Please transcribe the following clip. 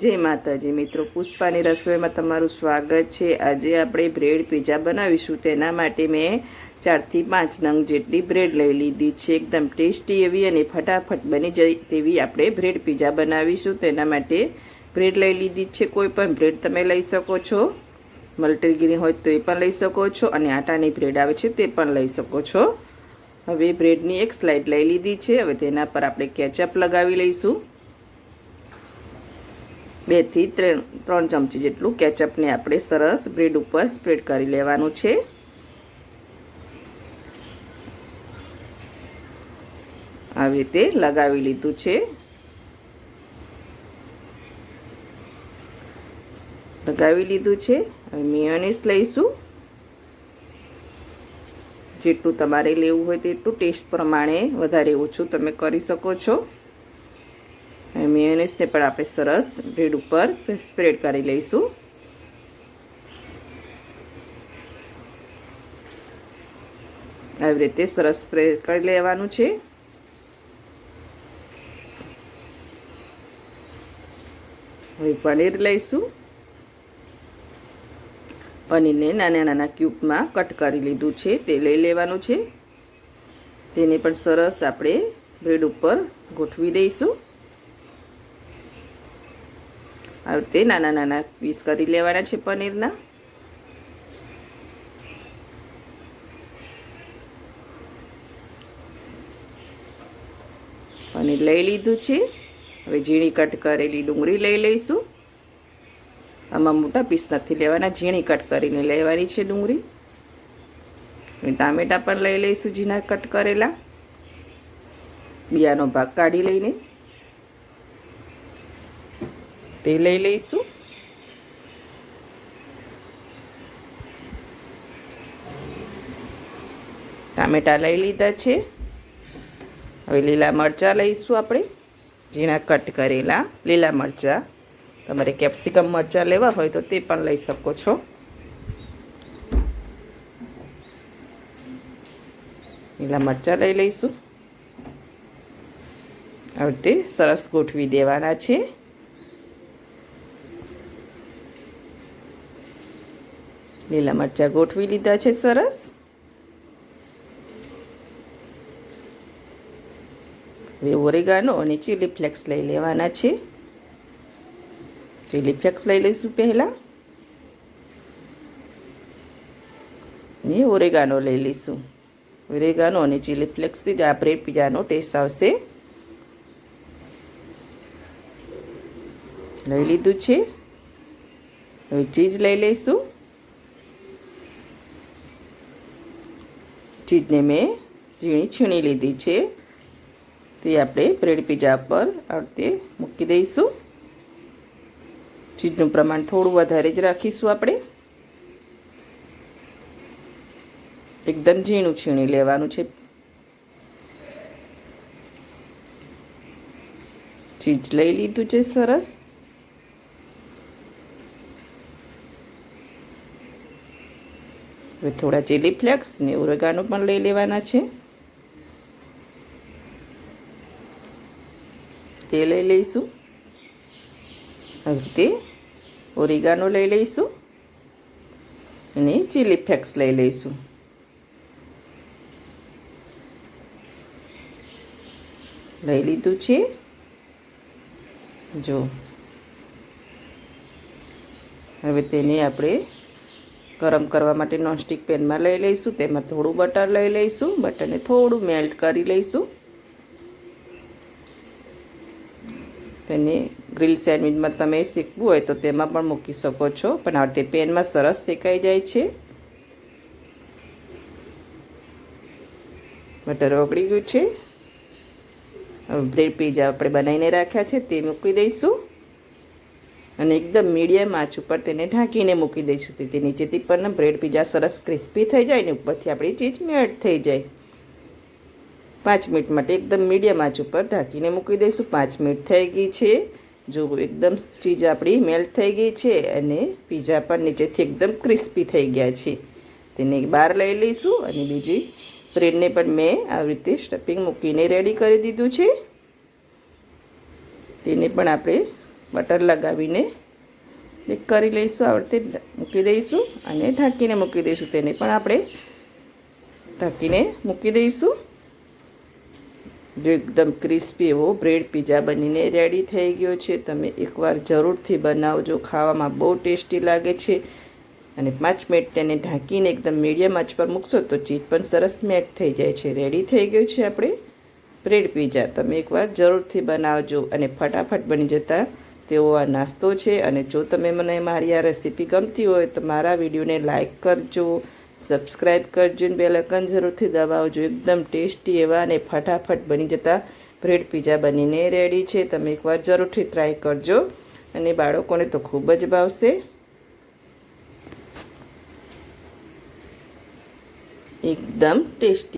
જય માતાજી મિત્રો, પુષ્પાની રસોઈમાં તમારું સ્વાગત છે. આજે આપણે બ્રેડ પીઝા બનાવીશું. તેના માટે મેં ચારથી પાંચ નંગ જેટલી બ્રેડ લઈ લીધી છે. એકદમ ટેસ્ટી એવી અને ફટાફટ બની જાય તેવી આપણે બ્રેડ પીઝા બનાવીશું. તેના માટે બ્રેડ લઈ લીધી છે. કોઈ પણ બ્રેડ તમે લઈ શકો છો. મલ્ટીગ્રીન હોય તો એ પણ લઈ શકો છો અને આટાની બ્રેડ આવે છે તે પણ લઈ શકો છો. હવે બ્રેડની એક સ્લાઇડ લઈ લીધી છે. હવે તેના પર આપણે કેચઅપ લગાવી લઈશું. બેથી ત્રણ ત્રણ ચમચી જેટલું કેચઅપને આપણે સરસ બ્રેડ ઉપર સ્પ્રેડ કરી લેવાનું છે. આવી રીતે લગાવી લીધું છે. લગાવી લીધું છે. હવે મિયોનીસ લઈશું. જેટલું તમારે લેવું હોય તેટલું ટેસ્ટ પ્રમાણે વધારે ઓછું તમે કરી શકો છો. મેયોનેઝને પણ આપણે સરસ બ્રેડ ઉપર સ્પ્રેડ કરી લઈશું. આવી રીતે સરસ સ્પ્રેડ કરી લેવાનું છે. હવે પનીર લઈશું. પનીરને નાના નાના ક્યુબમાં કટ કરી લીધું છે, તે લઈ લેવાનું છે. તેને પણ સરસ આપણે બ્રેડ ઉપર ગોઠવી દઈશું. આવી રીતે નાના નાના પીસ કરી લેવાના છે પનીરના. પનીર લઈ લીધું છે. હવે ઝીણી કટ કરેલી ડુંગળી લઈ લઈશું. આમાં મોટા પીસ નથી લેવાના, ઝીણી કટ કરીને લેવાની છે ડુંગળી. ટામેટા પણ લઈ લઈશું ઝીણા કટ કરેલા. બિયાનો ભાગ કાઢી લઈને. તે લઈ લઈશું ટામેટા લઈ લીધા છે. હવે લીલા મરચાં લઈશું આપણે. ઝીણા કટ કરેલા લીલા મરચાં. તમારે કેપ્સિકમ મરચાં લેવા હોય તો તે પણ લઈ શકો છો. લીલા મરચાં લઈ લઈશું. આવી રીતે સરસ ગોઠવી દેવાના છે. લીલા મરચાં ગોઠવી લીધા છે સરસ. હવે ઓરેગાનો અને ચીલી ફ્લેક્સ લઈ લેવાના છે. ચીલી ફ્લેક્સ લઈ લઈશું પહેલાં. ને ઓરેગાનો લઈ લઈશું. ઓરેગાનો અને ચીલી ફ્લેક્સથી જ આ બ્રેડ પીઝાનો ટેસ્ટ આવશે. લઈ લીધું છે. હવે ચીઝ લઈ લઈશું. ચીજને મેં ઝીણી છીણી લીધી છે. તે આપણે બ્રેડ પીઝા પર આ રીતે મૂકી દઈશું. ચીજનું પ્રમાણ થોડું વધારે જ રાખીશું આપણે. એકદમ ઝીણું છીણી લેવાનું છે. ચીજ લઈ લીધું છે સરસ. હવે થોડા ચીલી ફ્લેક્સ ને ઓરેગાનો પણ લઈ લેવાના છે. તે લઈ લઈશું. હવે તે ઓરેગાનો લઈ લઈશું અને ચીલી ફ્લેક્સ લઈ લઈશું. લઈ લીધું છે. જો. હવે તેને આપણે ગરમ કરવા માટે નોનસ્ટિક પેનમાં લઈ લઈશું, તેમાં થોડું બટર લઈ લઈશું, બટરને થોડું મેલ્ટ કરી લઈશું. તેને ગ્રીલ સેન્ડવિચમાં તમે શેકવું હોય તો તેમાં પણ મૂકી શકો છો, પણ આ તે પેનમાં સરસ શેકાઈ જાય છે. બટર ઓગળી ગયું છે. બ્રેડ પીઝા આપણે બનાવીને રાખ્યા છે, તે મૂકી દઈશું. અને એકદમ મીડિયમ આંચ ઉપર તેને ઢાંકીને મૂકી દઈશું. તેથી નીચેથી પણ બ્રેડ પીઝા સરસ ક્રિસ્પી થઈ જાય ને ઉપરથી આપણી ચીજ મેલ્ટ થઈ જાય. પાંચ મિનિટ માટે એકદમ મીડિયમ આંચ ઉપર ઢાંકીને મૂકી દઈશું. પાંચ મિનિટ થઈ ગઈ છે. જો એકદમ ચીજ આપણી મેલ્ટ થઈ ગઈ છે અને પીઝા પણ નીચેથી એકદમ ક્રિસ્પી થઈ ગયા છે. તેને બહાર લઈ લઈશું અને બીજી બ્રેડને પણ મેં આવી રીતે સ્ટફિંગ મૂકીને રેડી કરી દીધું છે. તેને પણ આપણે બટર લગાવીને એક કરી લઈશું, આવડતે મૂકી દઈશું અને ઢાંકીને મૂકી દઈશું. તેને પણ આપણે ઢાંકીને મૂકી દઈશું. જો એકદમ ક્રિસ્પી એવો બ્રેડ પીઝા બનીને રેડી થઈ ગયો છે. તમે એકવાર જરૂરથી બનાવજો. ખાવામાં બહુ ટેસ્ટી લાગે છે. અને પાંચ મિનિટ તેને ઢાંકીને એકદમ મીડિયમ આંચ પર મૂકશો તો ચીઝ પણ સરસ મેટ થઈ જાય છે. રેડી થઈ ગયો છે આપણે બ્રેડ પીઝા. તમે એકવાર જરૂરથી બનાવજો અને ફટાફટ બની જતા તેવો આ નાસ્તો છે અને જો તમે મને મારી આ રેસીપી ગમતી હોય તો મારા વિડીયોને લાઇક કરજો સબસ્ક્રાઈબ કરજો અને બેલકન જરૂરથી દબાવજો. એકદમ ટેસ્ટી એવા અને ફટાફટ બની જતા બ્રેડ પીઝા બનીને રેડી છે. તમે એકવાર જરૂરથી ટ્રાય કરજો અને બાળકોને તો ખૂબ જ ભાવશે. એકદમ ટેસ્ટી.